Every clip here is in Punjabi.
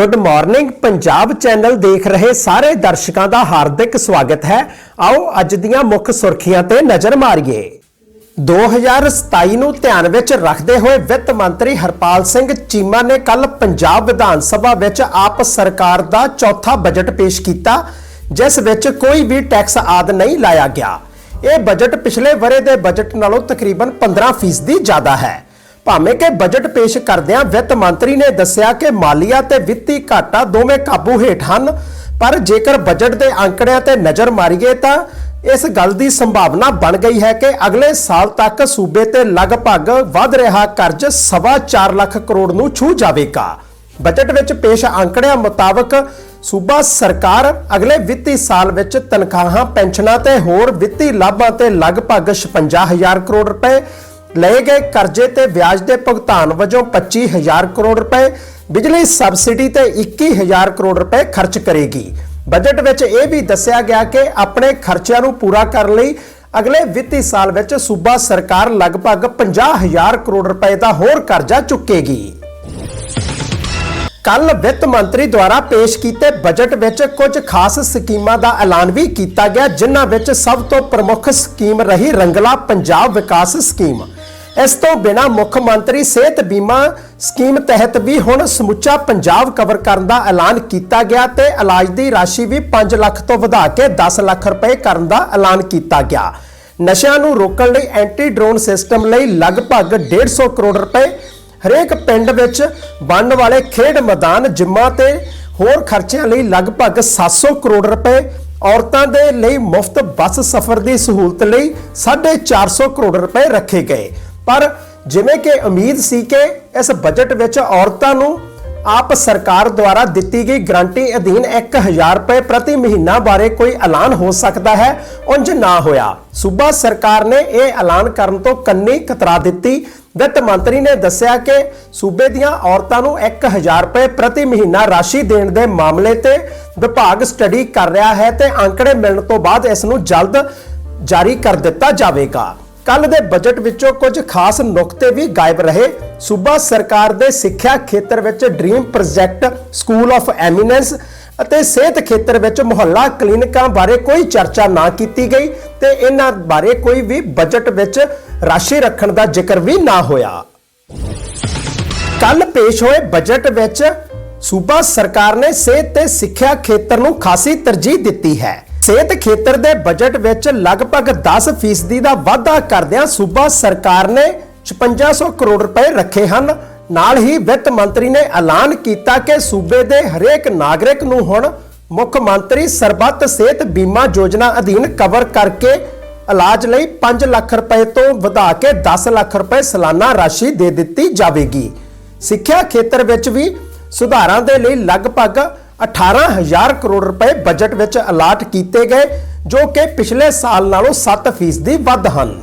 ਗੁੱਡ ਮਾਰਨਿੰਗ ਪੰਜਾਬ ਚੈਨਲ ਦੇਖ ਰਹੇ ਸਾਰੇ ਦਰਸ਼ਕਾਂ ਦਾ ਹਾਰਦਿਕ ਸਵਾਗਤ ਹੈ। ਆਓ ਅੱਜ ਦੀਆਂ ਮੁੱਖ ਸੁਰਖੀਆਂ ਤੇ ਨਜ਼ਰ ਮਾਰੀਏ। 2027 ਨੂੰ ਧਿਆਨ ਵਿੱਚ ਰੱਖਦੇ ਹੋਏ ਵਿੱਤ ਮੰਤਰੀ ਹਰਪਾਲ ਸਿੰਘ ਚੀਮਾ ਨੇ ਕੱਲ ਪੰਜਾਬ ਵਿਧਾਨ ਸਭਾ ਵਿੱਚ ਆਪ ਸਰਕਾਰ ਦਾ ਚੌਥਾ ਬਜਟ ਪੇਸ਼ ਕੀਤਾ, ਜਿਸ ਵਿੱਚ ਕੋਈ ਵੀ ਟੈਕਸ ਆਦ ਨਹੀਂ ਲਾਇਆ ਗਿਆ। ਇਹ ਬਜਟ ਪਿਛਲੇ ਵਰੇ ਦੇ ਬਜਟ ਨਾਲੋਂ ਤਕਰੀਬਨ 15% ਜ਼ਿਆਦਾ ਹੈ। ਭਾਵੇਂ ਕਿ ਬਜਟ ਪੇਸ਼ ਕਰਦਿਆਂ ਵਿੱਤ ਮੰਤਰੀ ਨੇ ਦੱਸਿਆ ਕਿ ਮਾਲੀਆ ਤੇ ਵਿੱਤੀ ਘਾਟਾ ਦੋਵੇਂ ਕਾਬੂ ਹੇਠ ਹਨ, ਪਰ ਜੇਕਰ ਬਜਟ ਦੇ ਅੰਕੜਿਆਂ ਤੇ ਨਜ਼ਰ ਮਾਰੀਏ ਤਾਂ ਇਸ ਗੱਲ ਦੀ ਸੰਭਾਵਨਾ ਬਣ ਗਈ ਹੈ ਕਿ ਅਗਲੇ ਸਾਲ ਤੱਕ ਸੂਬੇ ਤੇ ਲਗਭਗ ਵੱਧ ਰਿਹਾ ਕਰਜ਼ ਸਵਾ 4 ਲੱਖ ਕਰੋੜ ਨੂੰ ਛੂ ਜਾਵੇਗਾ। ਬਜਟ ਵਿੱਚ ਪੇਸ਼ ਅੰਕੜਿਆਂ ਮੁਤਾਬਕ ਸੂਬਾ ਸਰਕਾਰ ਅਗਲੇ ਵਿੱਤੀ ਸਾਲ ਵਿੱਚ ਤਨਖਾਹਾਂ, ਪੈਨਸ਼ਨਾਂ ਤੇ ਹੋਰ ਵਿੱਤੀ ਲਾਭਾਂ ਤੇ ਲਗਭਗ 56000 ਕਰੋੜ ਰੁਪਏ ਲਏ ਗਏ ਕਰਜ਼ੇ ਤੇ ਵਿਆਜ ਦੇ ਭੁਗਤਾਨ ਵਜੋਂ 25000 ਕਰੋੜ ਰੁਪਏ, ਬਿਜਲੀ ਸਬਸਿਡੀ ਤੇ 21000 ਕਰੋੜ ਰੁਪਏ ਖਰਚ ਕਰੇਗੀ। ਬਜਟ ਵਿੱਚ ਇਹ ਵੀ ਦੱਸਿਆ ਗਿਆ ਕਿ ਆਪਣੇ ਖਰਚਿਆਂ ਨੂੰ ਪੂਰਾ ਕਰਨ ਲਈ ਅਗਲੇ ਵਿੱਤੀ ਸਾਲ ਵਿੱਚ ਸੂਬਾ ਸਰਕਾਰ ਲਗਭਗ 50000 ਕਰੋੜ ਰੁਪਏ ਦਾ ਹੋਰ ਕਰਜ਼ਾ ਚੁੱਕੇਗੀ। ਕੱਲ ਵਿੱਤ ਮੰਤਰੀ ਦੁਆਰਾ ਪੇਸ਼ ਕੀਤੇ ਬਜਟ ਵਿੱਚ ਕੁਝ ਖਾਸ ਸਕੀਮਾਂ ਦਾ ਐਲਾਨ ਵੀ ਕੀਤਾ ਗਿਆ, ਜਿਨ੍ਹਾਂ ਵਿੱਚ ਸਭ ਤੋਂ ਪ੍ਰਮੁੱਖ ਸਕੀਮ ਰਹੀ ਰੰਗਲਾ ਪੰਜਾਬ ਵਿਕਾਸ ਸਕੀਮ। ਇਸ ਤੋਂ ਬਿਨਾ ਮੁੱਖ ਮੰਤਰੀ ਸਿਹਤ ਬੀਮਾ ਸਕੀਮ ਤਹਿਤ ਵੀ ਹੁਣ ਸਮੁੱਚਾ ਪੰਜਾਬ ਕਵਰ ਕਰਨ ਦਾ ਐਲਾਨ ਕੀਤਾ ਗਿਆ ਤੇ ਇਲਾਜ ਦੀ ਰਾਸ਼ੀ ਵੀ 5 ਲੱਖ ਤੋਂ ਵਧਾ ਕੇ 10 ਲੱਖ ਰੁਪਏ ਕਰਨ ਦਾ ਐਲਾਨ ਕੀਤਾ ਗਿਆ। ਨਸ਼ਿਆਂ ਨੂੰ ਰੋਕਣ ਲਈ ਐਂਟੀ ਡਰੋਨ ਸਿਸਟਮ ਲਈ ਲਗਭਗ 150 ਕਰੋੜ ਰੁਪਏ ਹਰੇਕ ਪਿੰਡ ਵਿੱਚ ਬਣਨ ਵਾਲੇ ਖੇਡ ਮੈਦਾਨ, ਜਿੰਮਾਂ ਤੇ ਹੋਰ ਖਰਚਿਆਂ ਲਈ ਲਗਭਗ 700 ਕਰੋੜ ਰੁਪਏ ਔਰਤਾਂ ਦੇ ਲਈ ਮੁਫਤ ਬੱਸ ਸਫ਼ਰ ਦੀ ਸਹੂਲਤ ਲਈ 450 ਕਰੋੜ ਰੁਪਏ ਰੱਖੇ ਗਏ। ਪਰ ਜਿਵੇਂ ਕਿ ਉਮੀਦ ਸੀ ਕਿ ਇਸ ਬਜਟ ਵਿੱਚ ਔਰਤਾਂ ਨੂੰ ਆਪ ਸਰਕਾਰ ਦੁਆਰਾ ਦਿੱਤੀ ਗਈ ਗਰੰਟੀ ਅਧੀਨ 1000 ਰੁਪਏ ਪ੍ਰਤੀ ਮਹੀਨਾ ਬਾਰੇ ਕੋਈ ਐਲਾਨ ਹੋ ਸਕਦਾ ਹੈ, ਉਂਝ ਨਾ ਹੋਇਆ। ਸੂਬਾ ਸਰਕਾਰ ਨੇ ਇਹ ਐਲਾਨ ਕਰਨ ਤੋਂ ਕੰਨੀ ਕਤਰਾ ਦਿੱਤੀ। ਵਿੱਤ ਮੰਤਰੀ ਨੇ ਦੱਸਿਆ ਕਿ ਸੂਬੇ ਦੀਆਂ ਔਰਤਾਂ ਨੂੰ 1000 ਰੁਪਏ ਪ੍ਰਤੀ ਮਹੀਨਾ ਰਾਸ਼ੀ ਦੇਣ ਦੇ ਮਾਮਲੇ ਤੇ ਵਿਭਾਗ ਸਟੱਡੀ ਕਰ ਰਿਹਾ ਹੈ ਤੇ ਅੰਕੜੇ ਮਿਲਣ ਤੋਂ ਬਾਅਦ ਇਸ ਨੂੰ ਜਲਦ ਜਾਰੀ ਕਰ ਦਿੱਤਾ ਜਾਵੇਗਾ। ਕੱਲ ਦੇ ਬਜਟ ਵਿੱਚੋਂ ਕੁਝ ਖਾਸ ਨੁਕਤੇ ਵੀ ਗਾਇਬ ਰਹੇ। ਸੂਬਾ ਸਰਕਾਰ ਦੇ ਸਿੱਖਿਆ ਖੇਤਰ ਵਿੱਚ dream project school of eminence ਅਤੇ ਸਿਹਤ ਖੇਤਰ ਵਿੱਚ ਮੁਹੱਲਾ ਕਲੀਨਿਕਾਂ ਬਾਰੇ ਕੋਈ ਚਰਚਾ ਨਾ ਕੀਤੀ ਗਈ ਤੇ ਇਹਨਾਂ ਬਾਰੇ ਕੋਈ ਵੀ ਬਜਟ ਵਿੱਚ ਰਾਸ਼ੀ ਰੱਖਣ ਦਾ ਜ਼ਿਕਰ ਵੀ ਨਾ ਹੋਇਆ। ਕੱਲ ਪੇਸ਼ ਹੋਏ ਬਜਟ ਵਿੱਚ ਸੂਬਾ ਸਰਕਾਰ ਨੇ ਸਿਹਤ ਤੇ ਸਿੱਖਿਆ ਖੇਤਰ ਨੂੰ ਖਾਸੀ ਤਰਜੀਹ ਦਿੱਤੀ ਹੈ। ਸਿਹਤ ਖੇਤਰ ਦੇ ਬਜਟ ਵਿੱਚ ਲਗਭਗ 10% ਦਾ ਵਾਧਾ ਕਰਦਿਆਂ ਸੂਬਾ ਸਰਕਾਰ ਨੇ 5600 ਕਰੋੜ ਰੁਪਏ ਰੱਖੇ ਹਨ। ਨਾਲ ਹੀ ਵਿੱਤ ਮੰਤਰੀ ਨੇ ਐਲਾਨ ਕੀਤਾ ਕਿ ਸੂਬੇ ਦੇ ਹਰੇਕ ਨਾਗਰਿਕ ਨੂੰ ਹੁਣ ਮੁੱਖ ਮੰਤਰੀ ਸਰਬੱਤ ਸਿਹਤ ਬੀਮਾ ਯੋਜਨਾ ਅਧੀਨ ਕਵਰ ਕਰਕੇ ਇਲਾਜ ਲਈ 5 ਲੱਖ ਰੁਪਏ ਤੋਂ ਵਧਾ ਕੇ 10 ਲੱਖ ਰੁਪਏ ਸਾਲਾਨਾ ਰਾਸ਼ੀ ਦੇ ਦਿੱਤੀ ਜਾਵੇਗੀ। ਸਿੱਖਿਆ ਖੇਤਰ ਵਿੱਚ ਵੀ ਸੁਧਾਰਾਂ ਦੇ ਲਈ ਲਗਭਗ 18000 ਕਰੋੜ ਰੁਪਏ ਬਜਟ ਵਿੱਚ ਅਲਾਟ ਕੀਤੇ ਗਏ, ਜੋ ਕਿ ਪਿਛਲੇ ਸਾਲ ਨਾਲੋਂ 7% ਵੱਧ ਹਨ।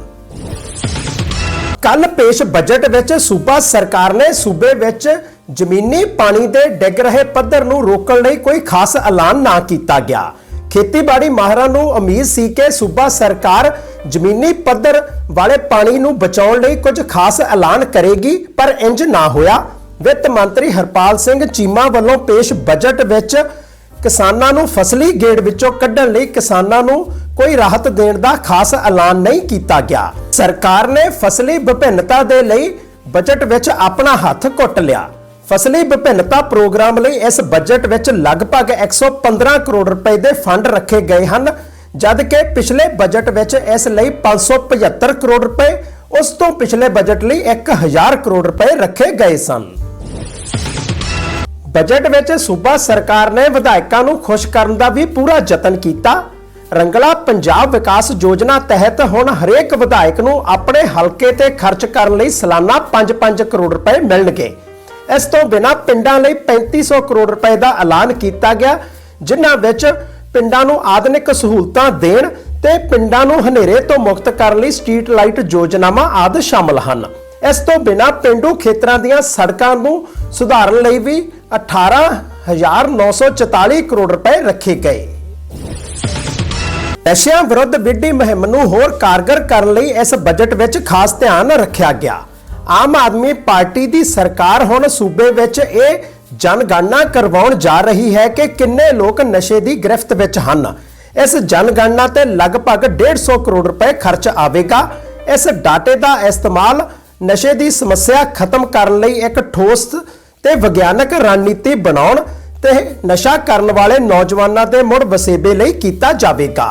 ਕੱਲ ਪੇਸ਼ ਬਜਟ ਵਿੱਚ ਸੂਬਾ ਸਰਕਾਰ ਨੇ ਸੂਬੇ ਵਿੱਚ ਜ਼ਮੀਨੀ ਪਾਣੀ ਦੇ ਡਿੱਗ ਰਹੇ ਪੱਧਰ ਨੂੰ ਰੋਕਣ ਲਈ ਕੋਈ ਖਾਸ ਐਲਾਨ ਨਾ ਕੀਤਾ ਗਿਆ। ਖੇਤੀਬਾੜੀ ਮਾਹਰਾਂ ਨੂੰ ਉਮੀਦ ਸੀ ਕਿ ਸੂਬਾ ਸਰਕਾਰ ਜ਼ਮੀਨੀ ਪੱਧਰ ਵਾਲੇ ਪਾਣੀ ਨੂੰ ਬਚਾਉਣ ਲਈ ਕੁਝ ਖਾਸ ਐਲਾਨ ਕਰੇਗੀ, ਪਰ ਇੰਜ ਨਾ ਹੋਇਆ। ਵਿੱਤ ਮੰਤਰੀ ਹਰਪਾਲ ਸਿੰਘ ਚੀਮਾ ਵੱਲੋਂ ਪੇਸ਼ ਬਜਟ ਵਿੱਚ ਕਿਸਾਨਾਂ ਨੂੰ ਫਸਲੀ ਗੇੜ ਵਿੱਚੋਂ ਕੱਢਣ ਲਈ ਕਿਸਾਨਾਂ ਨੂੰ ਕੋਈ ਰਾਹਤ ਦੇਣ ਦਾ ਖਾਸ ਐਲਾਨ ਨਹੀਂ ਕੀਤਾ ਗਿਆ। ਸਰਕਾਰ ਨੇ ਫਸਲੀ ਵਿਭਿੰਨਤਾ ਦੇ ਲਈ ਬਜਟ ਵਿੱਚ ਆਪਣਾ ਹੱਥ ਘੁੱਟ ਲਿਆ। ਫਸਲੀ ਵਿਭਿੰਨਤਾ ਪ੍ਰੋਗਰਾਮ ਲਈ ਇਸ ਬਜਟ ਵਿੱਚ ਲਗਭਗ 115 ਕਰੋੜ ਰੁਪਏ ਦੇ ਫੰਡ ਰੱਖੇ ਗਏ ਹਨ ਜਦ ਕਿ ਪਿਛਲੇ ਬਜਟ ਵਿੱਚ ਇਸ ਲਈ 575 ਕਰੋੜ ਰੁਪਏ, ਉਸ ਤੋਂ ਪਿਛਲੇ ਬਜਟ ਲਈ 1000 ਕਰੋੜ ਰੁਪਏ ਰੱਖੇ ਗਏ ਸਨ। ਬਜਟ ਵਿੱਚ ਸੂਬਾ ਸਰਕਾਰ ਨੇ ਵਿਧਾਇਕਾਂ ਨੂੰ ਖੁਸ਼ ਕਰਨ ਦਾ ਵੀ ਪੂਰਾ ਯਤਨ ਕੀਤਾ। ਰੰਗਲਾ ਪੰਜਾਬ ਵਿਕਾਸ ਯੋਜਨਾ ਤਹਿਤ ਹੁਣ ਹਰੇਕ ਵਿਧਾਇਕ ਨੂੰ ਆਪਣੇ ਹਲਕੇ ਤੇ ਖਰਚ ਕਰਨ ਲਈ ਸਾਲਾਨਾ 5-5 ਕਰੋੜ ਰੁਪਏ ਮਿਲਣਗੇ। ਇਸ ਤੋਂ ਬਿਨਾਂ ਪਿੰਡਾਂ ਲਈ 3500 ਕਰੋੜ ਰੁਪਏ ਦਾ ਐਲਾਨ ਕੀਤਾ ਗਿਆ, ਜਿਨ੍ਹਾਂ ਵਿੱਚ ਪਿੰਡਾਂ ਨੂੰ ਆਧੁਨਿਕ ਸਹੂਲਤਾਂ ਦੇਣ ਤੇ ਪਿੰਡਾਂ ਨੂੰ ਹਨੇਰੇ ਤੋਂ ਮੁਕਤ ਕਰਨ ਲਈ ਸਟਰੀਟ ਲਾਈਟ ਯੋਜਨਾਵਾਂ ਆਦਿ ਸ਼ਾਮਲ ਹਨ। ਇਸ ਤੋਂ ਬਿਨਾ ਪਿੰਡੂ ਖੇਤਰਾਂ ਦੀਆਂ ਸੜਕਾਂ ਨੂੰ ਸੁਧਾਰਨ ਲਈ ਵੀ 18944 ਕਰੋੜ ਰੁਪਏ ਰੱਖੇ ਗਏ। ਨਸ਼ਿਆਂ ਵਿਰੁੱਧ ਵਿੱਢੀ ਮੁਹਿੰਮ ਨੂੰ ਹੋਰ ਕਾਰਗਰ ਕਰਨ ਲਈ ਇਸ ਬਜਟ ਵਿੱਚ ਖਾਸ ਧਿਆਨ ਰੱਖਿਆ ਗਿਆ। ਆਮ ਆਦਮੀ ਪਾਰਟੀ ਦੀ ਸਰਕਾਰ ਹੁਣ ਸੂਬੇ ਵਿੱਚ ਇਹ ਜਨਗਣਨਾ ਕਰਵਾਉਣ ਜਾ ਰਹੀ ਹੈ ਕਿ ਕਿੰਨੇ ਲੋਕ ਨਸ਼ੇ ਦੀ ਗ੍ਰਿਫਤ ਵਿੱਚ ਹਨ। ਇਸ ਜਨਗਣਨਾ ਤੇ ਲਗਭਗ 150 ਕਰੋੜ ਰੁਪਏ ਖਰਚ ਆਵੇਗਾ। ਇਸ ਡਾਟੇ ਦਾ ਇਸਤੇਮਾਲ ਨਸ਼ੇ ਦੀ ਸਮੱਸਿਆ ਖਤਮ ਕਰਨ ਲਈ ਇੱਕ ਠੋਸ ਤੇ ਵਿਗਿਆਨਕ ਰਣਨੀਤੀ ਬਣਾਉਣ ਤੇ ਨਸ਼ਾ ਕਰਨ ਵਾਲੇ ਨੌਜਵਾਨਾਂ ਦੇ ਮੁੜ ਵਸੇਬੇ ਲਈ ਕੀਤਾ ਜਾਵੇਗਾ।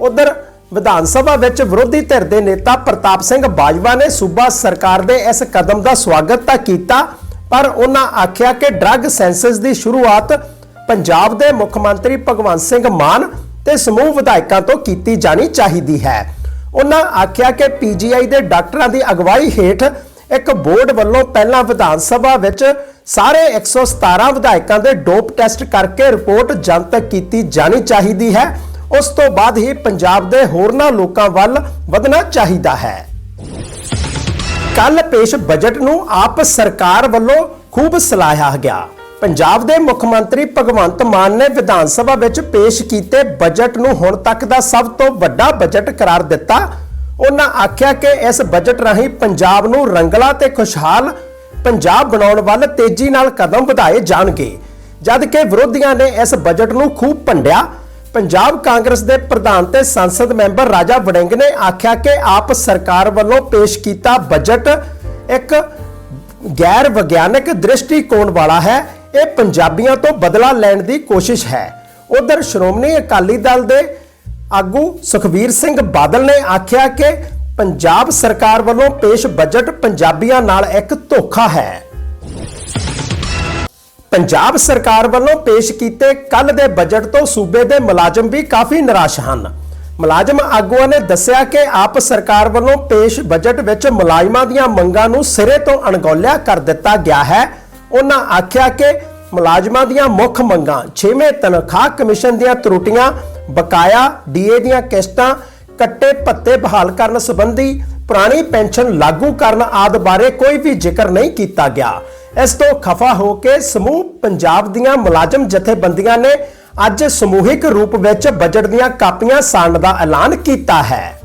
ਉਧਰ ਵਿਧਾਨ ਸਭਾ ਵਿੱਚ ਵਿਰੋਧੀ ਧਿਰ ਦੇ ਨੇਤਾ ਪ੍ਰਤਾਪ ਸਿੰਘ ਬਾਜਵਾ ਨੇ ਸੂਬਾ ਸਰਕਾਰ ਦੇ ਇਸ ਕਦਮ ਦਾ ਸਵਾਗਤ ਤਾਂ ਕੀਤਾ, ਪਰ ਉਹਨਾਂ ਆਖਿਆ ਕਿ ਡਰੱਗ ਸੈਂਸਸ ਦੀ ਸ਼ੁਰੂਆਤ ਪੰਜਾਬ ਦੇ ਮੁੱਖ ਮੰਤਰੀ ਭਗਵੰਤ ਸਿੰਘ ਮਾਨ ਤੇ ਸਮੂਹ ਵਿਧਾਇਕਾਂ ਤੋਂ ਕੀਤੀ ਜਾਣੀ ਚਾਹੀਦੀ ਹੈ। ਉਹਨਾਂ ਆਖਿਆ ਕਿ ਪੀਜੀਆਈ ਦੇ ਡਾਕਟਰਾਂ ਦੀ ਅਗਵਾਈ ਹੇਠ ਇੱਕ ਬੋਰਡ ਵੱਲੋਂ ਪਹਿਲਾਂ ਵਿਧਾਨ ਸਭਾ ਵਿੱਚ ਸਾਰੇ 117 ਵਿਧਾਇਕਾਂ ਦੇ ਡੋਪ ਟੈਸਟ ਕਰਕੇ ਰਿਪੋਰਟ ਜਨਤਕ ਕੀਤੀ ਜਾਣੀ ਚਾਹੀਦੀ ਹੈ। ਉਸ ਤੋਂ ਬਾਅਦ ਹੀ ਪੰਜਾਬ ਦੇ ਹੋਰਨਾਂ ਲੋਕਾਂ ਵੱਲ ਵਧਣਾ ਚਾਹੀਦਾ ਹੈ। ਕੱਲ ਪੇਸ਼ ਬਜਟ ਨੂੰ ਆਪ ਸਰਕਾਰ ਵੱਲੋਂ ਖੂਬ ਸਲਾਹਿਆ ਗਿਆ। ਪੰਜਾਬ ਦੇ ਮੁੱਖ ਮੰਤਰੀ ਭਗਵੰਤ ਮਾਨ ਨੇ ਵਿਧਾਨ ਸਭਾ ਵਿੱਚ ਪੇਸ਼ ਕੀਤੇ ਬਜਟ ਨੂੰ ਹੁਣ ਤੱਕ ਦਾ ਸਭ ਤੋਂ ਵੱਡਾ ਬਜਟ ਕਰਾਰ ਦਿੱਤਾ। ਉਹਨਾਂ ਆਖਿਆ ਕਿ ਇਸ ਬਜਟ ਰਾਹੀਂ ਪੰਜਾਬ ਨੂੰ ਰੰਗਲਾ ਤੇ ਖੁਸ਼ਹਾਲ ਪੰਜਾਬ ਬਣਾਉਣ ਵੱਲ ਤੇਜ਼ੀ ਨਾਲ ਕਦਮ ਵਧਾਏ ਜਾਣਗੇ। ਜਦ ਕਿ ਵਿਰੋਧੀਆਂ ਨੇ ਇਸ ਬਜਟ ਨੂੰ ਖੂਬ ਭੰਡਿਆ। ਪੰਜਾਬ ਕਾਂਗਰਸ ਦੇ ਪ੍ਰਧਾਨ ਤੇ ਸੰਸਦ ਮੈਂਬਰ ਰਾਜਾ ਵੜਿੰਗ ਨੇ ਆਖਿਆ ਕਿ ਆਪ ਸਰਕਾਰ ਵੱਲੋਂ ਪੇਸ਼ ਕੀਤਾ ਬਜਟ ਇੱਕ ਗੈਰ ਵਿਗਿਆਨਕ ਦ੍ਰਿਸ਼ਟੀਕੋਣ ਵਾਲਾ ਹੈ। ਇਹ ਪੰਜਾਬੀਆਂ ਤੋਂ ਬਦਲਾ ਲੈਣ ਦੀ ਕੋਸ਼ਿਸ਼ ਹੈ। ਉਧਰ ਸ਼੍ਰੋਮਣੀ ਅਕਾਲੀ ਦਲ ਦੇ ਆਗੂ ਸੁਖਬੀਰ ਸਿੰਘ ਬਾਦਲ ਨੇ ਆਖਿਆ ਕਿ ਪੰਜਾਬ ਸਰਕਾਰ ਵੱਲੋਂ ਪੇਸ਼ ਬਜਟ ਪੰਜਾਬੀਆਂ ਨਾਲ ਇੱਕ ਧੋਖਾ ਹੈ। ਪੰਜਾਬ ਸਰਕਾਰ ਵੱਲੋਂ ਪੇਸ਼ ਕੀਤੇ ਕੱਲ ਦੇ ਬਜਟ ਤੋਂ ਸੂਬੇ ਦੇ ਮੁਲਾਜ਼ਮ ਵੀ ਕਾਫੀ ਨਿਰਾਸ਼ ਹਨ। ਮੁਲਾਜ਼ਮ ਆਗੂਆਂ ਨੇ ਦੱਸਿਆ ਕਿ ਆਪ ਸਰਕਾਰ ਵੱਲੋਂ ਪੇਸ਼ ਬਜਟ ਵਿੱਚ ਮੁਲਾਜ਼ਮਾਂ ਦੀਆਂ ਮੰਗਾਂ ਨੂੰ ਸਿਰੇ ਤੋਂ ਅਣਗੌਲਿਆ ਕਰ ਦਿੱਤਾ ਗਿਆ ਹੈ। ਉਹਨਾਂ ਆਖਿਆ ਕਿ ਮੁਲਾਜ਼ਮਾਂ ਦੀਆਂ ਮੁੱਖ ਮੰਗਾਂ 6ਵੇਂ ਤਨਖਾਹ ਕਮਿਸ਼ਨ ਦੀਆਂ ਤਰੁੱਟੀਆਂ, ਬਕਾਇਆ ਡੀਏ ਦੀਆਂ ਕਿਸ਼ਤਾਂ, ਕੱਟੇ ਭੱਤੇ ਬਹਾਲ ਕਰਨ ਸੰਬੰਧੀ ਪੁਰਾਣੀ ਪੈਨਸ਼ਨ ਲਾਗੂ ਕਰਨ ਆਦਿ ਬਾਰੇ ਕੋਈ ਵੀ ਜ਼ਿਕਰ ਨਹੀਂ ਕੀਤਾ ਗਿਆ। ਇਸ ਤੋਂ ਖਫਾ ਹੋ ਕੇ ਸਮੂਹ ਪੰਜਾਬ ਦੀਆਂ ਮੁਲਾਜ਼ਮ ਜਥੇਬੰਦੀਆਂ ਨੇ ਅੱਜ ਸਮੂਹਿਕ ਰੂਪ ਵਿੱਚ ਬਜਟ ਦੀਆਂ ਕਾਪੀਆਂ ਸਾੜਨ ਦਾ ਐਲਾਨ ਕੀਤਾ ਹੈ।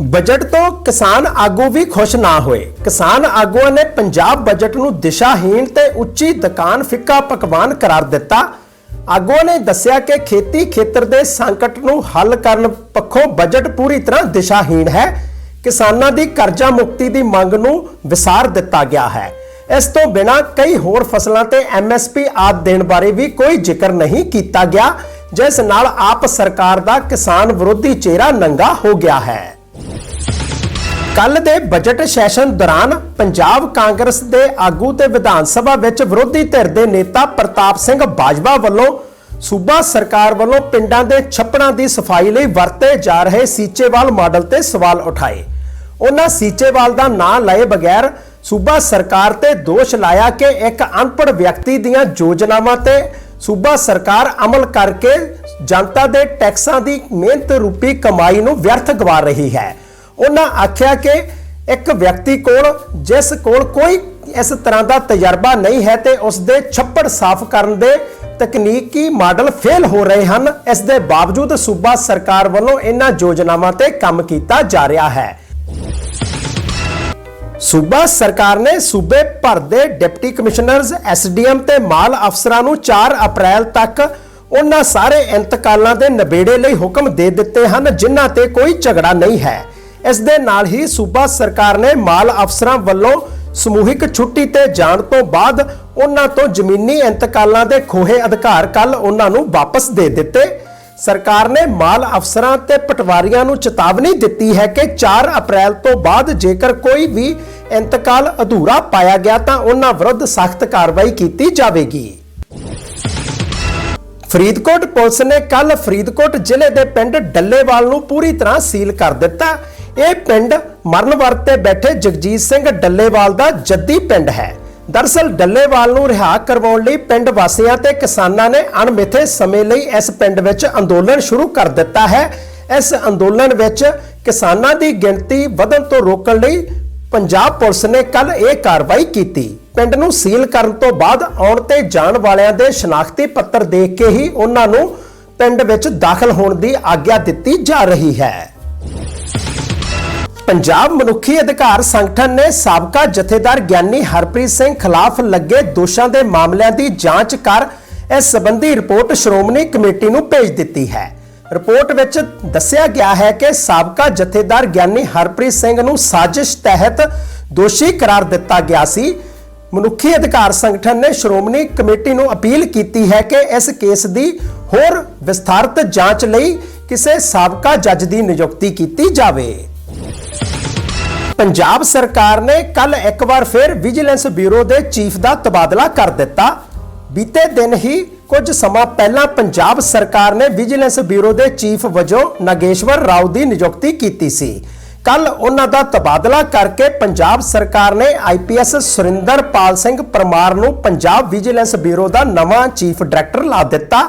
ਬਜਟ ਤੋਂ ਕਿਸਾਨ ਆਗੂ ਵੀ ਖੁਸ਼ ਨਾ ਹੋਏ। ਕਿਸਾਨ ਆਗੂਆਂ ਨੇ ਪੰਜਾਬ ਬਜਟ ਨੂੰ ਦਿਸ਼ਾਹੀਣ ਤੇ ਉੱਚੀ ਦੁਕਾਨ ਫਿੱਕਾ ਪਕਵਾਨ ਕਰਾਰ ਦਿੱਤਾ। ਆਗੂਆਂ ਨੇ ਦੱਸਿਆ ਕਿ ਖੇਤੀ ਖੇਤਰ ਦੇ ਸੰਕਟ ਨੂੰ ਹੱਲ ਕਰਨ ਪੱਖੋਂ ਬਜਟ ਪੂਰੀ ਤਰ੍ਹਾਂ ਦਿਸ਼ਾਹੀਣ ਹੈ। ਕਿਸਾਨਾਂ ਦੀ ਕਰਜ਼ਾ ਮੁਕਤੀ ਦੀ ਮੰਗ ਨੂੰ ਵਿਸਾਰ ਦਿੱਤਾ ਗਿਆ ਹੈ। ਇਸ ਤੋਂ ਬਿਨਾਂ ਕਈ ਹੋਰ ਫਸਲਾਂ ਤੇ ਐਮਐਸਪੀ ਆਦ ਦੇਣ ਬਾਰੇ ਵੀ ਕੋਈ ਜ਼ਿਕਰ ਨਹੀਂ ਕੀਤਾ ਗਿਆ, ਜਿਸ ਨਾਲ ਆਪ ਸਰਕਾਰ ਦਾ ਕਿਸਾਨ ਵਿਰੋਧੀ ਚਿਹਰਾ ਨੰਗਾ ਹੋ ਗਿਆ ਹੈ। ਕੱਲ ਦੇ ਬਜਟ ਸੈਸ਼ਨ ਦੌਰਾਨ ਪੰਜਾਬ ਕਾਂਗਰਸ ਦੇ ਆਗੂ ਤੇ ਵਿਧਾਨ ਸਭਾ ਵਿੱਚ ਵਿਰੋਧੀ ਧਿਰ ਦੇ ਨੇਤਾ ਪ੍ਰਤਾਪ ਸਿੰਘ ਬਾਜਵਾ ਵੱਲੋਂ ਸੂਬਾ ਸਰਕਾਰ ਵੱਲੋਂ ਪਿੰਡਾਂ ਦੇ ਛੱਪੜਾਂ ਦੀ ਸਫ਼ਾਈ ਲਈ ਵਰਤੇ ਜਾ ਰਹੇ ਸੀਚੇਵਾਲ ਮਾਡਲ ਤੇ ਸਵਾਲ ਉਠਾਏ। ਉਹਨਾਂ ਸੀਚੇਵਾਲ ਦਾ ਨਾਂ ਲਏ ਬਗੈਰ ਸੂਬਾ ਸਰਕਾਰ ਤੇ ਦੋਸ਼ ਲਾਇਆ ਕਿ ਇੱਕ ਅਨਪੜ੍ਹ ਵਿਅਕਤੀ ਦੀਆਂ ਯੋਜਨਾਵਾਂ ਤੇ ਸੂਬਾ ਸਰਕਾਰ ਅਮਲ ਕਰਕੇ ਜਨਤਾ ਦੇ ਟੈਕਸਾਂ ਦੀ ਮਿਹਨਤ ਰੂਪੀ ਕਮਾਈ ਨੂੰ ਵਿਅਰਥ ਗਵਾ ਰਹੀ ਹੈ। ਉਹਨਾਂ ਆਖਿਆ ਕਿ ਇੱਕ ਵਿਅਕਤੀ ਕੋਲ, ਜਿਸ ਕੋਲ ਕੋਈ ਇਸ ਤਰ੍ਹਾਂ ਦਾ ਤਜਰਬਾ ਨਹੀਂ ਹੈ ਤੇ ਉਸ ਦੇ ਛੱਪੜ ਸਾਫ਼ ਕਰਨ ਦੇ ਤਕਨੀਕੀ ਮਾਡਲ ਫੇਲ ਹੋ ਰਹੇ ਹਨ, ਇਸ ਦੇ ਬਾਵਜੂਦ ਸੂਬਾ ਸਰਕਾਰ ਵੱਲੋਂ ਇਹਨਾਂ ਯੋਜਨਾਵਾਂ ਤੇ ਕੰਮ ਕੀਤਾ ਜਾ ਰਿਹਾ ਹੈ। ਸੂਬਾ ਸਰਕਾਰ ਨੇ ਸੂਬੇ ਭਰ ਦੇ ਡਿਪਟੀ ਕਮਿਸ਼ਨਰਜ਼ ਐਸਡੀਐਮ ਤੇ ਮਾਲ ਅਫਸਰਾਂ ਨੂੰ 4 ਅਪ੍ਰੈਲ ਤੱਕ ਉਹਨਾਂ ਸਾਰੇ ਇੰਤਕਾਲਾਂ ਦੇ ਨਿਬੇੜੇ ਲਈ ਹੁਕਮ ਦੇ ਦਿੱਤੇ ਹਨ, ਜਿਨ੍ਹਾਂ ਤੇ ਕੋਈ ਝਗੜਾ ਨਹੀਂ ਹੈ। ਇਸ ਦੇ ਨਾਲ ਹੀ ਸੂਬਾ ਸਰਕਾਰ ਨੇ ਮਾਲ ਅਫਸਰਾਂ ਵੱਲੋਂ ਸਮੂਹਿਕ ਛੁੱਟੀ ਤੇ ਜਾਣ ਤੋਂ ਬਾਅਦ ਉਹਨਾਂ ਤੋਂ ਜ਼ਮੀਨੀ ਇੰਤਕਾਲਾਂ ਦੇ ਖੋਹੇ ਅਧਿਕਾਰ ਕੱਲ ਉਹਨਾਂ ਨੂੰ ਵਾਪਸ ਦੇ ਦਿੱਤੇ। ਸਰਕਾਰ ਨੇ ਮਾਲ ਅਫਸਰਾਂ ਤੇ ਪਟਵਾਰੀਆਂ ਨੂੰ ਚੇਤਾਵਨੀ ਦਿੱਤੀ ਹੈ ਕਿ 4 ਅਪ੍ਰੈਲ ਤੋਂ ਬਾਅਦ ਜੇਕਰ ਕੋਈ ਵੀ ਇੰਤਕਾਲ ਅਧੂਰਾ ਪਾਇਆ ਗਿਆ ਤਾਂ ਉਹਨਾਂ ਵਿਰੁੱਧ ਸਖਤ ਕਾਰਵਾਈ ਕੀਤੀ ਜਾਵੇਗੀ। ਫਰੀਦਕੋਟ ਪੁਲਿਸ ਨੇ ਕੱਲ ਫਰੀਦਕੋਟ ਜ਼ਿਲ੍ਹੇ ਦੇ ਪਿੰਡ ਡੱਲੇਵਾਲ ਨੂੰ ਪੂਰੀ ਤਰ੍ਹਾਂ ਸੀਲ ਕਰ ਦਿੱਤਾ। ਇਹ ਪਿੰਡ ਮਰਨ ਵਰਤ ਤੇ ਬੈਠੇ ਜਗਜੀਤ ਸਿੰਘ ਡੱਲੇਵਾਲ ਦਾ ਜੱਦੀ ਪਿੰਡ ਹੈ। ਦਰਸਲ ਡੱਲੇਵਾਲ ਨੂੰ ਰਿਹਾ ਕਰਵਾਉਣ ਲਈ ਪਿੰਡ ਵਾਸੀਆਂ ਤੇ ਕਿਸਾਨਾਂ ਨੇ ਅਣਮਿੱਥੇ ਸਮੇਂ ਲਈ ਇਸ ਪਿੰਡ ਵਿੱਚ ਅੰਦੋਲਨ ਸ਼ੁਰੂ ਕਰ ਦਿੱਤਾ ਹੈ। ਇਸ ਅੰਦੋਲਨ ਵਿੱਚ ਕਿਸਾਨਾਂ ਦੀ ਗਿਣਤੀ ਵਧਣ ਤੋਂ ਰੋਕਣ ਲਈ ਪੰਜਾਬ ਪੁਲਿਸ ਨੇ ਕੱਲ ਇਹ ਕਾਰਵਾਈ ਕੀਤੀ। ਪਿੰਡ ਨੂੰ ਸੀਲ ਕਰਨ ਤੋਂ ਬਾਅਦ ਆਉਣ ਤੇ ਜਾਣ ਵਾਲਿਆਂ ਦੇ ਸ਼ਨਾਖਤੀ ਪੱਤਰ ਦੇਖ ਕੇ ਹੀ ਉਹਨਾਂ ਨੂੰ ਪਿੰਡ ਵਿੱਚ ਦਾਖਲ ਹੋਣ ਦੀ ਆਗਿਆ ਦਿੱਤੀ ਜਾ ਰਹੀ ਹੈ। ਪੰਜਾਬ ਮਨੁੱਖੀ ਅਧਿਕਾਰ ਸੰਗਠਨ ਨੇ ਸਾਬਕਾ ਜਥੇਦਾਰ ਗਿਆਨੀ ਹਰਪ੍ਰੀਤ ਸਿੰਘ ਖਿਲਾਫ ਲੱਗੇ ਦੋਸ਼ਾਂ ਦੇ ਮਾਮਲਿਆਂ ਦੀ ਜਾਂਚ ਕਰ ਇਸ ਸੰਬੰਧੀ ਰਿਪੋਰਟ ਸ਼੍ਰੋਮਣੀ ਕਮੇਟੀ ਨੂੰ ਭੇਜ ਦਿੱਤੀ ਹੈ। ਰਿਪੋਰਟ ਵਿੱਚ ਦੱਸਿਆ ਗਿਆ ਹੈ ਕਿ ਸਾਬਕਾ ਜਥੇਦਾਰ ਗਿਆਨੀ ਹਰਪ੍ਰੀਤ ਸਿੰਘ ਨੂੰ ਸਾਜ਼ਿਸ਼ ਤਹਿਤ ਦੋਸ਼ੀ ਕਰਾਰ ਦਿੱਤਾ ਗਿਆ ਸੀ। ਮਨੁੱਖੀ ਅਧਿਕਾਰ ਸੰਗਠਨ ਨੇ ਸ਼੍ਰੋਮਣੀ ਕਮੇਟੀ ਨੂੰ ਅਪੀਲ ਕੀਤੀ ਹੈ ਕਿ ਇਸ ਕੇਸ ਦੀ ਹੋਰ ਵਿਸਥਾਰਤ ਜਾਂਚ ਲਈ ਕਿਸੇ ਸਾਬਕਾ ਜੱਜ ਦੀ ਨਿਯੁਕਤੀ ਕੀਤੀ ਜਾਵੇ। ਪੰਜਾਬ ਸਰਕਾਰ ਨੇ ਕੱਲ ਇੱਕ ਵਾਰ ਫਿਰ ਵਿਜੀਲੈਂਸ ਬਿਊਰੋ ਦੇ ਚੀਫ ਦਾ ਤਬਾਦਲਾ ਕਰ ਦਿੱਤਾ। ਬੀਤੇ ਦਿਨ ਹੀ ਕੁਝ ਸਮਾਂ ਪਹਿਲਾਂ ਪੰਜਾਬ ਸਰਕਾਰ ਨੇ ਵਿਜੀਲੈਂਸ ਬਿਊਰੋ ਦੇ ਚੀਫ ਵਜੋਂ ਨਾਗੇਸ਼ਵਰ ਰਾਓ ਦੀ ਨਿਯੁਕਤੀ ਕੀਤੀ ਸੀ। ਕੱਲ ਉਹਨਾਂ ਦਾ ਤਬਾਦਲਾ ਕਰਕੇ ਪੰਜਾਬ ਸਰਕਾਰ ਨੇ ਆਈਪੀਐਸ ਸੁਰਿੰਦਰਪਾਲ ਸਿੰਘ ਪਰਮਾਰ ਨੂੰ ਪੰਜਾਬ ਵਿਜੀਲੈਂਸ ਬਿਊਰੋ ਦਾ ਨਵਾਂ ਚੀਫ ਡਾਇਰੈਕਟਰ ਲਾ ਦਿੱਤਾ।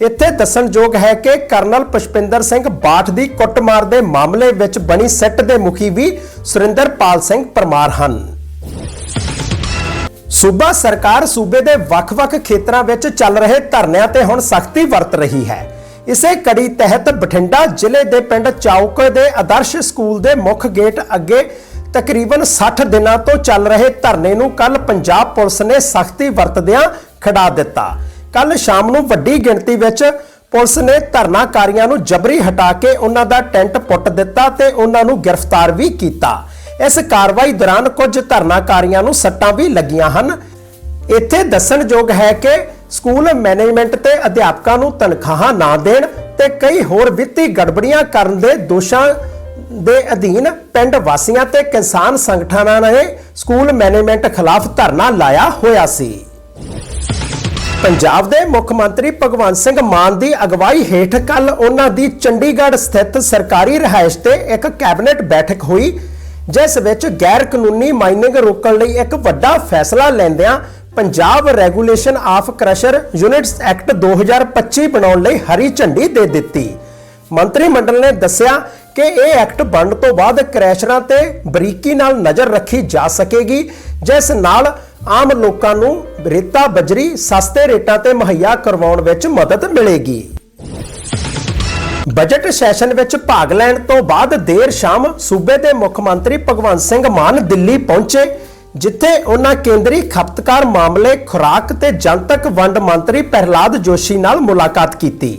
ਇੱਥੇ ਦੱਸਣਯੋਗ ਹੈ ਕਿ ਕਰਨਲ ਪੁਸ਼ਪਿੰਦਰ ਸਿੰਘ ਬਾਠ ਦੀ ਕੁੱਟਮਾਰ ਦੇ ਮਾਮਲੇ ਵਿੱਚ ਬਣੀ ਸੈੱਟ ਦੇ ਮੁਖੀ ਵੀ ਸੁਰਿੰਦਰਪਾਲ ਸਿੰਘ ਪਰਮਾਰ ਹਨ। ਸੂਬਾ ਸਰਕਾਰ ਸੂਬੇ ਦੇ ਵੱਖ-ਵੱਖ ਖੇਤਰਾਂ ਵਿੱਚ ਚੱਲ ਰਹੇ ਧਰਨਿਆਂ ਤੇ ਹੁਣ ਸਖਤੀ ਵਰਤ ਰਹੀ ਹੈ। ਇਸੇ ਕੜੀ ਤਹਿਤ ਬਠਿੰਡਾ ਜ਼ਿਲ੍ਹੇ ਦੇ ਪਿੰਡ ਚੌਕ ਦੇ ਆਦਰਸ਼ ਸਕੂਲ ਦੇ ਮੁੱਖ ਗੇਟ ਅੱਗੇ ਤਕਰੀਬਨ 60 ਦਿਨਾਂ ਤੋਂ ਚੱਲ ਰਹੇ ਧਰਨੇ ਨੂੰ ਕੱਲ ਪੰਜਾਬ ਪੁਲਿਸ ਨੇ ਸਖਤੀ ਵਰਤਦਿਆਂ ਖੜਾ ਦਿੱਤਾ। ਕੱਲ ਸ਼ਾਮ ਨੂੰ ਵੱਡੀ ਗਿਣਤੀ ਵਿੱਚ ਪੁਲਿਸ ਨੇ ਧਰਨਾਕਾਰੀਆਂ ਨੂੰ ਜਬਰੀ ਹਟਾ ਕੇ ਉਹਨਾਂ ਦਾ ਟੈਂਟ ਪੁੱਟ ਦਿੱਤਾ ਤੇ ਉਹਨਾਂ ਨੂੰ ਗ੍ਰਿਫਤਾਰ ਵੀ ਕੀਤਾ। ਇਸ ਕਾਰਵਾਈ ਦੌਰਾਨ ਕੁਝ ਧਰਨਾਕਾਰੀਆਂ ਨੂੰ ਸੱਟਾਂ ਵੀ ਲੱਗੀਆਂ ਹਨ। ਇੱਥੇ ਦੱਸਣਯੋਗ ਹੈ ਕਿ ਸਕੂਲ ਮੈਨੇਜਮੈਂਟ ਤੇ ਅਧਿਆਪਕਾਂ ਨੂੰ ਤਨਖਾਹਾਂ ਨਾ ਦੇਣ ਤੇ ਕਈ ਹੋਰ ਵਿੱਤੀ ਗੜਬੜੀਆਂ ਕਰਨ ਦੇ ਦੋਸ਼ਾਂ ਦੇ ਅਧੀਨ ਪਿੰਡ ਵਾਸੀਆਂ ਤੇ ਕਿਸਾਨ ਸੰਗਠਨਾਂ ਨੇ ਸਕੂਲ ਮੈਨੇਜਮੈਂਟ ਖਿਲਾਫ ਧਰਨਾ ਲਾਇਆ ਹੋਇਆ ਸੀ। ਪੰਜਾਬ ਦੇ ਮੁੱਖ ਮੰਤਰੀ ਭਗਵੰਤ ਸਿੰਘ ਮਾਨ ਦੀ ਅਗਵਾਈ ਹੇਠ ਕੱਲ ਉਹਨਾਂ ਦੀ ਚੰਡੀਗੜ੍ਹ ਸਥਿਤ ਸਰਕਾਰੀ ਰਿਹਾਇਸ਼ ਤੇ ਇੱਕ ਕੈਬਨਿਟ ਬੈਠਕ ਹੋਈ, ਜਿਸ ਵਿੱਚ ਗੈਰ ਕਾਨੂੰਨੀ ਮਾਈਨਿੰਗ ਰੋਕਣ ਲਈ ਇੱਕ ਵੱਡਾ ਫੈਸਲਾ ਲੈਂਦਿਆਂ Punjab regulation of crusher units act 2025 ਬਣਾਉਣ ਲਈ ਹਰੀ ਝੰਡੀ ਦੇ ਦਿੱਤੀ। ਮੰਤਰੀ ਮੰਡਲ ਨੇ ਦੱਸਿਆ ਕਿ ਇਹ ਐਕਟ ਬਣਨ ਤੋਂ ਬਾਅਦ ਕ੍ਰੈਸ਼ਰਾਂ ਤੇ ਬਰੀਕੀ ਨਾਲ ਨਜ਼ਰ ਰੱਖੀ ਜਾ ਸਕੇਗੀ, ਜਿਸ ਨਾਲ ਆਮ ਲੋਕਾਂ ਨੂੰ ਰੇਤਾ ਬਜਰੀ, ਸਸਤੇ ਰੇਟਾਂ ਤੇ ਮੁਹੱਈਆ ਕਰਵਾਉਣ ਵਿੱਚ ਮਦਦ ਮਿਲੇਗੀ। ਬਜਟ ਸੈਸ਼ਨ ਵਿੱਚ ਭਾਗ ਲੈਣ ਤੋਂ ਬਾਅਦ ਦੇਰ ਸ਼ਾਮ ਸੂਬੇ ਦੇ ਮੁੱਖ ਮੰਤਰੀ ਭਗਵੰਤ ਸਿੰਘ ਮਾਨ ਦਿੱਲੀ ਪਹੁੰਚੇ, ਜਿੱਥੇ ਉਹਨਾਂ ਕੇਂਦਰੀ ਖਪਤਕਾਰ ਮਾਮਲੇ, ਖੁਰਾਕ ਤੇ ਜਨਤਕ ਵੰਡ ਮੰਤਰੀ ਪ੍ਰਹਲਾਦ ਜੋਸ਼ੀ ਨਾਲ ਮੁਲਾਕਾਤ ਕੀਤੀ।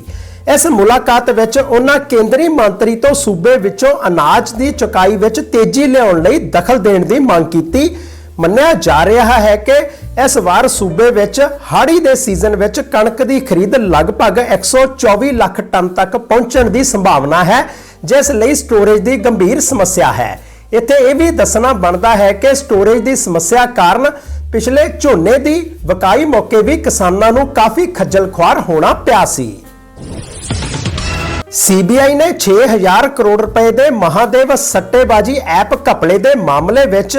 ਇਸ ਮੁਲਾਕਾਤ ਵਿੱਚ ਉਹਨਾਂ ਕੇਂਦਰੀ ਮੰਤਰੀ ਤੋਂ ਸੂਬੇ ਵਿੱਚੋਂ ਅਨਾਜ ਦੀ ਚੁਕਾਈ ਵਿੱਚ ਤੇਜ਼ੀ ਲਿਆਉਣ ਲਈ ਦਖਲ ਦੇਣ ਦੀ ਮੰਗ ਕੀਤੀ ਮੰਨਿਆ ਜਾ ਰਿਹਾ ਹੈ ਕਿ ਇਸ ਵਾਰ ਸੂਬੇ ਵਿੱਚ ਹਾੜੀ ਦੇ ਸੀਜ਼ਨ ਵਿੱਚ ਕਣਕ ਦੀ ਖਰੀਦ ਲਗਭਗ 124 ਲੱਖ ਟਨ ਤੱਕ ਪਹੁੰਚਣ ਦੀ ਸੰਭਾਵਨਾ ਹੈ, ਜਿਸ ਲਈ ਸਟੋਰੇਜ ਦੀ ਗੰਭੀਰ ਸਮੱਸਿਆ ਹੈ। ਇੱਥੇ ਇਹ ਵੀ ਦੱਸਣਾ ਬਣਦਾ ਹੈ ਕਿ ਸਟੋਰੇਜ ਦੀ ਸਮੱਸਿਆ ਕਾਰਨ ਪਿਛਲੇ ਝੋਨੇ ਦੀ ਵਕਾਈ ਮੌਕੇ ਵੀ ਕਿਸਾਨਾਂ ਨੂੰ ਕਾਫੀ ਖੱਜਲ ਖੁਆਰ ਹੋਣਾ ਪਿਆ ਸੀ। ਸੀਬੀਆਈ ਨੇ 6000 ਕਰੋੜ ਰੁਪਏ ਦੇ ਮਹਾਦੇਵ ਸੱਟੇਬਾਜੀ ਐਪ ਘਪਲੇ ਦੇ ਮਾਮਲੇ ਵਿੱਚ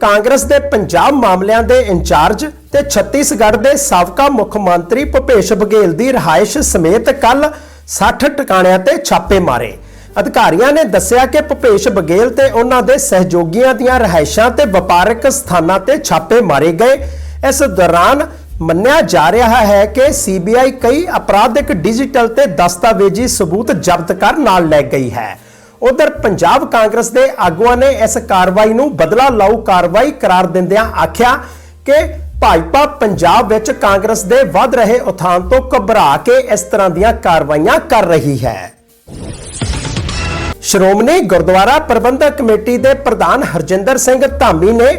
ਕਾਂਗਰਸ ਦੇ ਪੰਜਾਬ ਮਾਮਲਿਆਂ ਦੇ ਇੰਚਾਰਜ ਤੇ ਛੱਤੀਸਗੜ੍ਹ ਦੇ ਸਾਬਕਾ ਮੁੱਖ ਮੰਤਰੀ ਭੁਪੇਸ਼ ਬਘੇਲ ਦੀ ਰਿਹਾਇਸ਼ ਸਮੇਤ ਕੱਲ 60 ਟਿਕਾਣਿਆਂ ਤੇ ਛਾਪੇ ਮਾਰੇ। ਅਧਿਕਾਰੀਆਂ ਨੇ ਦੱਸਿਆ ਕਿ ਭੁਪੇਸ਼ ਬਘੇਲ ਤੇ ਉਹਨਾਂ ਦੇ ਸਹਿਯੋਗੀਆਂ ਦੀਆਂ ਰਿਹਾਇਸ਼ਾਂ ਤੇ ਵਪਾਰਕ ਸਥਾਨਾਂ ਤੇ ਛਾਪੇ ਮਾਰੇ ਗਏ। ਇਸ ਦੌਰਾਨ ਮੰਨਿਆ ਜਾ ਰਿਹਾ ਹੈ ਕਿ ਸੀਬੀਆਈ ਕਈ ਅਪਰਾਧਿਕ ਡਿਜੀਟਲ ਤੇ ਦਸਤਾਵੇਜ਼ੀ ਸਬੂਤ ਜ਼ਬਤ ਕਰ ਨਾਲ ਲੈ ਗਈ ਹੈ। ਉਧਰ ਪੰਜਾਬ ਕਾਂਗਰਸ ਦੇ ਆਗੂਆਂ ਨੇ ਇਸ ਕਾਰਵਾਈ ਨੂੰ ਬਦਲਾ ਲਾਊ ਕਾਰਵਾਈ ਕਰਾਰ ਦਿੰਦਿਆਂ ਆਖਿਆ ਕਿ ਭਾਜਪਾ ਪੰਜਾਬ ਵਿੱਚ ਕਾਂਗਰਸ ਦੇ ਵੱਧ ਰਹੇ ਉਥਾਨ ਤੋਂ ਘਬਰਾ ਕੇ ਇਸ ਤਰ੍ਹਾਂ ਦੀਆਂ ਕਾਰਵਾਈਆਂ ਕਰ ਰਹੀ ਹੈ। ਸ਼੍ਰੋਮਣੀ ਗੁਰਦੁਆਰਾ ਪ੍ਰਬੰਧਕ ਕਮੇਟੀ ਦੇ ਪ੍ਰਧਾਨ ਹਰਜਿੰਦਰ ਸਿੰਘ ਧਾਮੀ ਨੇ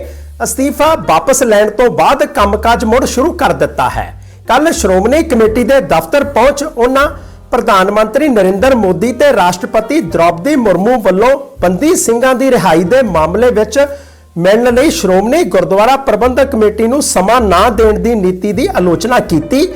ਅਸਤੀਫਾ ਵਾਪਸ ਲੈਣ ਤੋਂ ਬਾਅਦ ਕੰਮਕਾਜ ਮੁੜ ਸ਼ੁਰੂ ਕਰ ਦਿੱਤਾ ਹੈ। ਕੱਲ ਸ਼੍ਰੋਮਣੀ ਕਮੇਟੀ ਦੇ ਦਫ਼ਤਰ ਪਹੁੰਚ ਉਹਨਾਂ ਪ੍ਰਧਾਨ ਮੰਤਰੀ ਨਰਿੰਦਰ ਮੋਦੀ ਤੇ ਰਾਸ਼ਟਰਪਤੀ ਦ੍ਰੋਪਦੀ ਮੁਰਮੂ ਵੱਲੋਂ ਬੰਦੀ ਸਿੰਘਾਂ ਦੀ ਰਿਹਾਈ ਦੇ ਮਾਮਲੇ ਵਿੱਚ ਮਿਲਣ ਲਈ ਸ਼੍ਰੋਮਣੀ ਗੁਰਦੁਆਰਾ ਪ੍ਰਬੰਧਕ ਕਮੇਟੀ ਨੂੰ ਸਮਾਂ ਨਾ ਦੇਣ ਦੀ ਨੀਤੀ ਦੀ ਆਲੋਚਨਾ ਕੀਤੀ।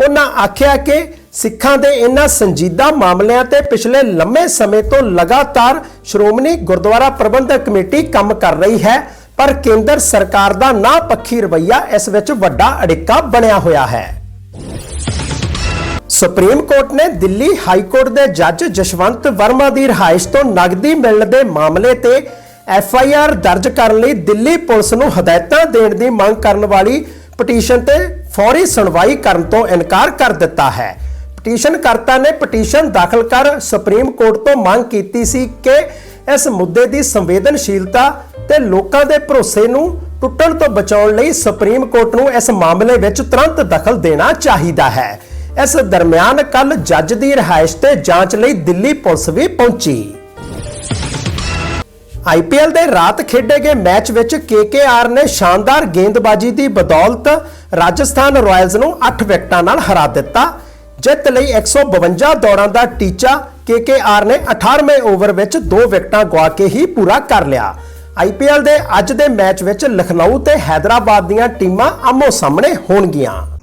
ਉਹਨਾਂ ਆਖਿਆ ਕਿ ਸਿੱਖਾਂ ਦੇ ਇਹਨਾਂ ਸੰਜੀਦਾ ਮਾਮਲਿਆਂ ਤੇ ਪਿਛਲੇ ਲੰਮੇ ਸਮੇਂ ਤੋਂ ਲਗਾਤਾਰ ਸ਼੍ਰੋਮਣੀ ਗੁਰਦੁਆਰਾ ਪ੍ਰਬੰਧਕ ਕਮੇਟੀ ਕੰਮ ਕਰ ਰਹੀ ਹੈ, ਪਰ ਕੇਂਦਰ ਸਰਕਾਰ ਦਾ ਨਾ ਪੱਖੀ ਰਵੱਈਆ ਇਸ ਵਿੱਚ ਵੱਡਾ ਅੜਿੱਕਾ ਬਣਿਆ ਹੋਇਆ ਹੈ। ਸੁਪਰੀਮ ਕੋਰਟ ਨੇ ਦਿੱਲੀ ਹਾਈ ਕੋਰਟ ਦੇ ਜੱਜ ਜਸ਼ਵੰਤ ਵਰਮਾ ਦੀ ਰਿਹਾਇਸ਼ ਤੋਂ ਨਗਦੀ ਮਿਲਣ ਦੇ ਮਾਮਲੇ ਤੇ ਐਫ ਆਈ ਆਰ ਦਰਜ ਕਰਨ ਲਈ ਦਿੱਲੀ ਪੁਲਿਸ ਨੂੰ ਹਦਾਇਤਾਂ ਦੇਣ ਦੀ ਮੰਗ ਕਰਨ ਵਾਲੀ ਪਟੀਸ਼ਨ ਤੇ ਫੌਰੀ ਸੁਣਵਾਈ ਕਰਨ ਤੋਂ ਇਨਕਾਰ ਕਰ ਦਿੱਤਾ ਹੈ। ਪਟੀਸ਼ਨਕਰਤਾ ਨੇ ਪਟੀਸ਼ਨ ਦਾਖਲ ਕਰ ਸੁਪਰੀਮ ਕੋਰਟ ਤੋਂ ਮੰਗ ਕੀਤੀ ਸੀ ਕਿ ਇਸ ਮੁੱਦੇ ਦੀ ਸੰਵੇਦਨਸ਼ੀਲਤਾ ਤੇ ਲੋਕਾਂ ਦੇ ਭਰੋਸੇ ਨੂੰ ਟੁੱਟਣ ਤੋਂ ਬਚਾਉਣ ਲਈ ਸੁਪਰੀਮ ਕੋਰਟ ਨੂੰ ਇਸ ਮਾਮਲੇ ਵਿੱਚ ਤੁਰੰਤ ਦਖਲ ਦੇਣਾ ਚਾਹੀਦਾ ਹੈ। ਇਸ ਦਰਮਿਆਨ ਕੱਲ ਜੱਜ ਦੀ ਰਿਹਾਇਸ਼ ਤੇ ਜਾਂਚ ਲਈ ਦਿੱਲੀ ਪੁਲਿਸ ਵੀ ਪਹੁੰਚੀ। ਆਈਪੀਐਲ ਦੇ ਰਾਤ ਖੇਡੇ ਗਏ ਮੈਚ ਵਿੱਚ ਕੇਕੇਆਰ ਨੇ ਸ਼ਾਨਦਾਰ ਗੇਂਦਬਾਜ਼ੀ ਦੀ ਬਦੌਲਤ ਰਾਜਸਥਾਨ ਰਾਇਲਸ ਨੂੰ 8 ਵਿਕਟਾਂ ਨਾਲ ਹਰਾ ਦਿੱਤਾ। ਜਿੱਤ ਲਈ 152 ਦੌੜਾਂ ਦਾ ਟੀਚਾ ਕੇਕੇਆਰ ਨੇ 18ਵੇਂ ਓਵਰ ਵਿੱਚ 2 ਵਿਕਟਾਂ ਗਵਾ ਕੇ ਹੀ ਪੂਰਾ ਕਰ ਲਿਆ। ਆਈਪੀਐਲ ਦੇ ਅੱਜ ਦੇ ਮੈਚ ਵਿੱਚ ਲਖਨਊ ਤੇ ਹੈਦਰਾਬਾਦ ਦੀਆਂ ਟੀਮਾਂ ਆਮੋ ਸਾਹਮਣੇ ਹੋਣਗੀਆਂ।